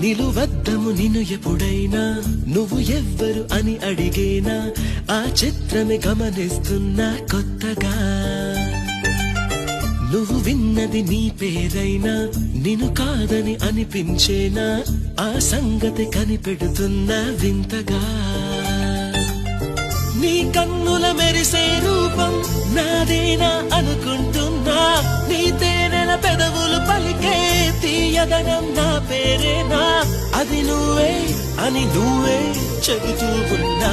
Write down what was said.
నిలువద్దము నిన్ను ఎప్పుడైనా నువ్వు ఎవ్వరు అని అడిగేనా? ఆ చిత్రమే గమనిస్తున్నా కొత్తగా. నువ్వు విన్నది నీ పేరైనా నిన్ను కాదని అనిపించేనా? ఆ సంగతి కనిపెడుతున్నా వింతగా. నీ కన్నుల మెరిసే రూపం నాదేనా అనుకుంటున్నా? తీయదనం నా పేరేనా? అది నువ్వే అని నువ్వే చెబుతూ ఉన్నా.